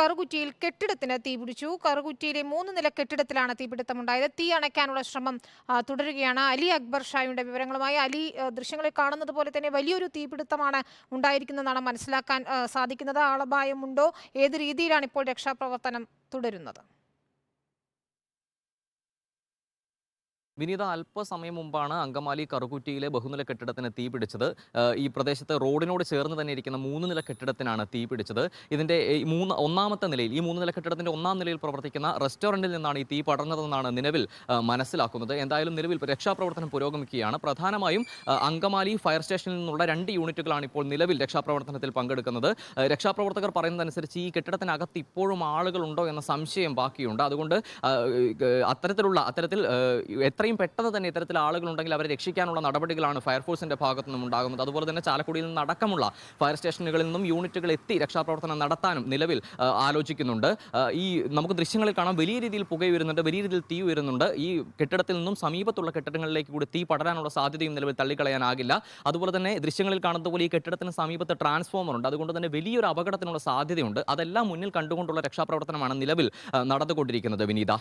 കറുകുറ്റിയിൽ കെട്ടിടത്തിന് തീപിടിച്ചു കറുകുറ്റിയിലെ മൂന്ന് നില കെട്ടിടത്തിലാണ് തീപിടുത്തമുണ്ടായത്. തീ അണയ്ക്കാനുള്ള ശ്രമം തുടരുകയാണ്. അലി അക്ബർ ഷായുടെ വിവരങ്ങളുമായി അലി ദൃശ്യങ്ങളെ ദൃശ്യങ്ങളിൽ കാണുന്നത് പോലെ തന്നെ വലിയൊരു തീപിടുത്തമാണ് ഉണ്ടായിരിക്കുന്നതെന്നാണ് മനസ്സിലാക്കാൻ സാധിക്കുന്നത്. ആളപായമുണ്ടോ? ഏത് രീതിയിലാണ് ഇപ്പോൾ രക്ഷാപ്രവർത്തനം തുടരുന്നത്? വിനീത അല്പസമയം മുമ്പാണ് അങ്കമാലി കറുകുറ്റിയിലെ ബഹുനില കെട്ടിടത്തിന് തീ പിടിച്ചത്. ഈ പ്രദേശത്ത് റോഡിനോട് ചേർന്ന് തന്നെ ഇരിക്കുന്ന മൂന്ന് നില കെട്ടിടത്തിനാണ് തീ പിടിച്ചത്. ഇതിന്റെ മൂന്ന് ഒന്നാമത്തെ നിലയിൽ ഈ മൂന്ന് നില കെട്ടിടത്തിന്റെ ഒന്നാം നിലയിൽ പ്രവർത്തിക്കുന്ന റെസ്റ്റോറന്റിൽ നിന്നാണ് ഈ തീ പടർന്നതെന്നാണ് നിലവിൽ മനസ്സിലാക്കുന്നത്. എന്തായാലും നിലവിൽ രക്ഷാപ്രവർത്തനം പുരോഗമിക്കുകയാണ്. പ്രധാനമായും അങ്കമാലി ഫയർ സ്റ്റേഷനിൽ നിന്നുള്ള രണ്ട് യൂണിറ്റുകളാണ് ഇപ്പോൾ നിലവിൽ രക്ഷാപ്രവർത്തനത്തിൽ പങ്കെടുക്കുന്നത്. രക്ഷാപ്രവർത്തകർ പറയുന്നതനുസരിച്ച് ഈ കെട്ടിടത്തിനകത്ത് ഇപ്പോഴും ആളുകളുണ്ടോ എന്ന സംശയം ബാക്കിയുണ്ട്. അതുകൊണ്ട് അത്തരത്തിലുള്ള അത്തരത്തിൽ ഏഹ് എത്രയും പെട്ടെന്ന് തന്നെ ഇത്തരത്തിൽ ആളുകളുണ്ടെങ്കിൽ അവരെ രക്ഷിക്കാനുള്ള നടപടികളാണ് ഫയർഫോഴ്സിന്റെ ഭാഗത്തു നിന്നും ഉണ്ടാകുന്നത്. അതുപോലെ തന്നെ ചാലക്കുടിയിൽ നിന്ന് അടക്കമുള്ള ഫയർ സ്റ്റേഷനുകളിൽ നിന്നും യൂണിറ്റുകൾ എത്തി രക്ഷാപ്രവർത്തനം നടത്താനും നിലവിൽ ആലോചിക്കുന്നുണ്ട്. ഈ നമുക്ക് ദൃശ്യങ്ങളിൽ കാണാം വലിയ രീതിയിൽ പുക ഉയരുന്നുണ്ട് വലിയ രീതിയിൽ തീ ഉയരുന്നുണ്ട്. ഈ കെട്ടിടത്തിൽ നിന്നും സമീപത്തുള്ള കെട്ടിടങ്ങളിലേക്ക് കൂടി തീ പടരാനുള്ള സാധ്യതയും നിലവിൽ തള്ളിക്കളയാനാകില്ല. അതുപോലെ തന്നെ ദൃശ്യങ്ങളിൽ കാണുന്നത് പോലെ ഈ കെട്ടിടത്തിന് സമീപത്ത് ട്രാൻസ്ഫോമർ ഉണ്ട് അതുകൊണ്ട് തന്നെ വലിയൊരു അപകടത്തിനുള്ള സാധ്യതയുണ്ട്. അതെല്ലാം മുന്നിൽ കണ്ടുകൊണ്ടുള്ള രക്ഷാപ്രവർത്തനമാണ് നിലവിൽ നടന്നുകൊണ്ടിരിക്കുന്നത്. വിനീത.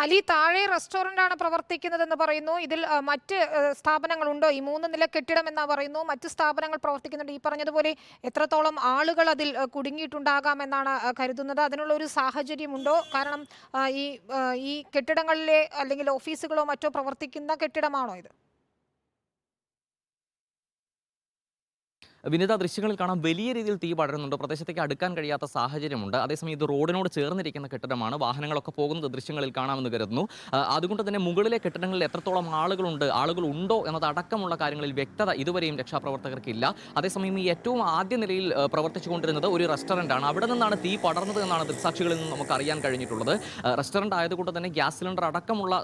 അലി താഴെ റെസ്റ്റോറന്റ് ആണ് പ്രവർത്തിക്കുന്നതെന്ന് പറയുന്നു. ഇതിൽ മറ്റ് സ്ഥാപനങ്ങളുണ്ടോ? ഈ മൂന്ന് നില കെട്ടിടം എന്ന് പറയുന്നു. മറ്റ് സ്ഥാപനങ്ങൾ പ്രവർത്തിക്കുന്നുണ്ട്. ഈ പറഞ്ഞതുപോലെ എത്രത്തോളം ആളുകൾ അതിൽ ആ, കുടുങ്ങിയിട്ടുണ്ടാകാം എന്നാണ് കരുതുന്നത്. അതിനുള്ള ഒരു സാഹചര്യമുണ്ടോ? കാരണം ഈ ഈ കെട്ടിടങ്ങളിലെ അല്ലെങ്കിൽ ഓഫീസുകളോ മറ്റോ പ്രവർത്തിക്കുന്ന കെട്ടിടമാണോ ഇത്? വിനിത ദൃശ്യങ്ങളിൽ കാണാം വലിയ രീതിയിൽ തീ പടരുന്നുണ്ട്. പ്രദേശത്തേക്ക് അടുക്കാൻ കഴിയാത്ത സാഹചര്യമുണ്ട്. അതേസമയം ഇത് റോഡിനോട് ചേർന്നിരിക്കുന്ന കെട്ടിടമാണ്. വാഹനങ്ങളൊക്കെ പോകുന്നത് ദൃശ്യങ്ങളിൽ കാണാമെന്ന് കരുതുന്നു. അതുകൊണ്ട് തന്നെ മുകളിലെ കെട്ടിടങ്ങളിൽ എത്രത്തോളം ആളുകളുണ്ട് ആളുകൾ ഉണ്ടോ എന്നത് അടക്കമുള്ള കാര്യങ്ങളിൽ വ്യക്തത ഇതുവരെയും രക്ഷാപ്രവർത്തകർക്കില്ല. അതേസമയം ഈ ഏറ്റവും ആദ്യ നിലയിൽ പ്രവർത്തിച്ചുകൊണ്ടിരുന്നത് ഒരു റെസ്റ്റോറന്റ് ആണ് അവിടെ നിന്നാണ് തീ പടർന്നത് എന്നാണ് ദൃക്സാക്ഷികളിൽ നിന്ന് നമുക്ക് അറിയാൻ കഴിഞ്ഞിട്ടുള്ളത് റെസ്റ്റോറന്റ് ആയതുകൊണ്ട് തന്നെ ഗ്യാസ് സിലിണ്ടർ അടക്കമുള്ള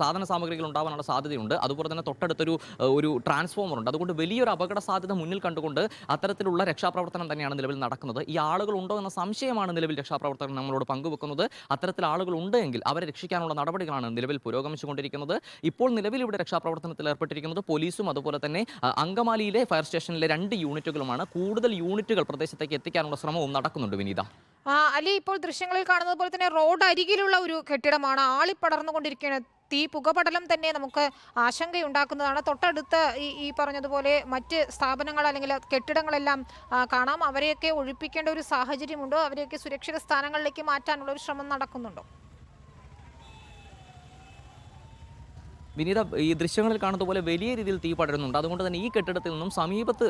സാധന സാമഗ്രികൾ ഉണ്ടാവാനുള്ള സാധ്യതയുണ്ട്. അതുപോലെ തന്നെ തൊട്ടടുത്തൊരു ഒരു ട്രാൻസ്ഫോമർ ഉണ്ട് അതുകൊണ്ട് വലിയൊരു അപകട സാധ്യത മുന്നിൽ കണ്ടുകൊണ്ട് അത്തരത്തിലുള്ള രക്ഷാപ്രവർത്തനം തന്നെയാണ് നിലവിൽ നടക്കുന്നത്. ഈ ആളുകൾ ഉണ്ടോ എന്ന സംശയമാണ് നിലവിൽ രക്ഷാപ്രവർത്തകർ നമ്മളോട് പങ്കുവെക്കുന്നത്. അത്തരത്തിൽ ആളുകൾ ഉണ്ടെങ്കിൽ അവരെ രക്ഷിക്കാനുള്ള നടപടികളാണ് നിലവിൽ പുരോഗമിച്ചുകൊണ്ടിരിക്കുന്നത്. ഇപ്പോൾ നിലവിൽ ഇവിടെ രക്ഷാപ്രവർത്തനത്തിൽ ഏർപ്പെട്ടിരിക്കുന്നത് പോലീസും അതുപോലെ തന്നെ അങ്കമാലിയിലെ ഫയർ സ്റ്റേഷനിലെ രണ്ട് യൂണിറ്റുകളുമാണ്. കൂടുതൽ യൂണിറ്റുകൾ പ്രദേശത്തേക്ക് എത്തിക്കാനുള്ള ശ്രമവും നടക്കുന്നുണ്ട് വിനീത. അലി ഇപ്പോൾ ദൃശ്യങ്ങളിൽ കാണുന്നത് പോലെ തന്നെ റോഡ് അരികിലുള്ള ഒരു കെട്ടിടമാണ്. ആളി ആളിപ്പടർന്നുകൊണ്ടിരിക്കുകയാണ്. തീ പുകപടലം തന്നെ നമുക്ക് ആശങ്കയുണ്ടാക്കുന്നതാണ്. തൊട്ടടുത്ത് ഈ ഈ പറഞ്ഞതുപോലെ മറ്റ് സ്ഥാപനങ്ങൾ അല്ലെങ്കിൽ കെട്ടിടങ്ങളെല്ലാം കാണാം. അവരെയൊക്കെ ഒഴിപ്പിക്കേണ്ട ഒരു സാഹചര്യമുണ്ടോ. അവരെയൊക്കെ സുരക്ഷിത സ്ഥാനങ്ങളിലേക്ക് മാറ്റാനുള്ള ഒരു ശ്രമം നടക്കുന്നുണ്ടോ. വിനീത ഈ ദൃശ്യങ്ങളിൽ കാണുന്ന പോലെ വലിയ രീതിയിൽ തീ പടരുന്നുണ്ട്. അതുകൊണ്ട് തന്നെ ഈ കെട്ടിടത്തിൽ നിന്നും സമീപത്ത്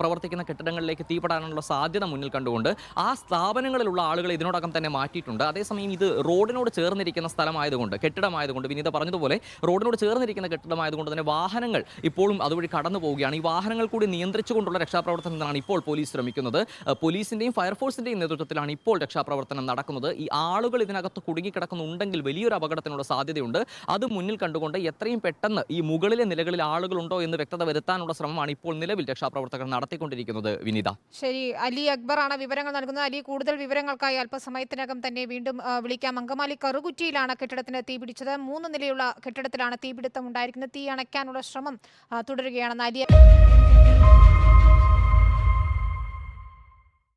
പ്രവർത്തിക്കുന്ന കെട്ടിടങ്ങളിലേക്ക് തീ പടാനുള്ള സാധ്യത മുന്നിൽ കണ്ടുകൊണ്ട് ആ സ്ഥാപനങ്ങളിലുള്ള ആളുകളെ ഇതിനോടകം തന്നെ മാറ്റിയിട്ടുണ്ട്. അതേസമയം ഇത് റോഡിനോട് ചേർന്നിരിക്കുന്ന സ്ഥലമായതുകൊണ്ട് കെട്ടിടമായതുകൊണ്ട് വിനീത പറഞ്ഞതുപോലെ റോഡിനോട് ചേർന്നിരിക്കുന്ന കെട്ടിടമായതുകൊണ്ട് തന്നെ വാഹനങ്ങൾ ഇപ്പോഴും അതുവഴി കടന്നു പോവുകയാണ്. ഈ വാഹനങ്ങൾ കൂടി നിയന്ത്രിച്ചുകൊണ്ടുള്ള രക്ഷാപ്രവർത്തനത്തിനാണ് ഇപ്പോൾ പോലീസ് ശ്രമിക്കുന്നത്. പോലീസിന്റെയും ഫയർഫോഴ്സിന്റെയും നേതൃത്വത്തിലാണ് ഇപ്പോൾ രക്ഷാപ്രവർത്തനം നടക്കുന്നത്. ഈ ആളുകൾ ഇതിനകത്ത് കുടുങ്ങിക്കിടക്കുന്നുണ്ടെങ്കിൽ വലിയൊരു അപകടത്തിനുള്ള സാധ്യതയുണ്ട്. അത് മുന്നിൽ കണ്ടുകൊണ്ട് എത്രയും പെട്ടെന്ന് ഈ മുകളിലെ നിലകളിൽ ആളുകളുണ്ടോ എന്ന് വ്യക്തത വരുത്താനുള്ള ശ്രമമാണ് ഇപ്പോൾ നിലവിൽ രക്ഷാപ്രവർത്തകർ നടത്തിക്കൊണ്ടിരിക്കുന്നത്. വിനിത. ശരി അലി അക്ബർ ആണ് വിവരങ്ങൾ നൽകുന്നത്. അലി കൂടുതൽ വിവരങ്ങൾക്കായി അല്പസമയത്തിനകം തന്നെ വീണ്ടും വിളിക്കാം. അങ്കമാലി കറുകുറ്റിയിലാണ് കെട്ടിടത്തിന് തീപിടിച്ചത് മൂന്ന് നിലയുള്ള കെട്ടിടത്തിലാണ് തീപിടുത്തം ഉണ്ടായിരിക്കുന്നത്. തീ അണയ്ക്കാനുള്ള ശ്രമം തുടരുകയാണെന്ന് അലി